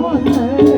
મારી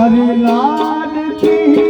મારી લાડકી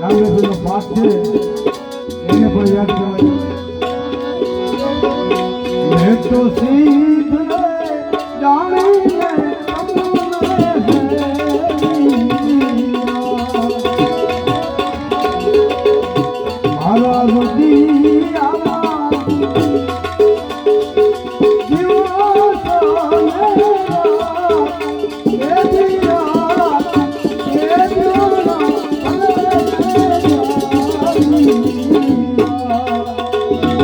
રામચંદ્રનો પાઠ છે. એને પણ યાદ તો સિંહ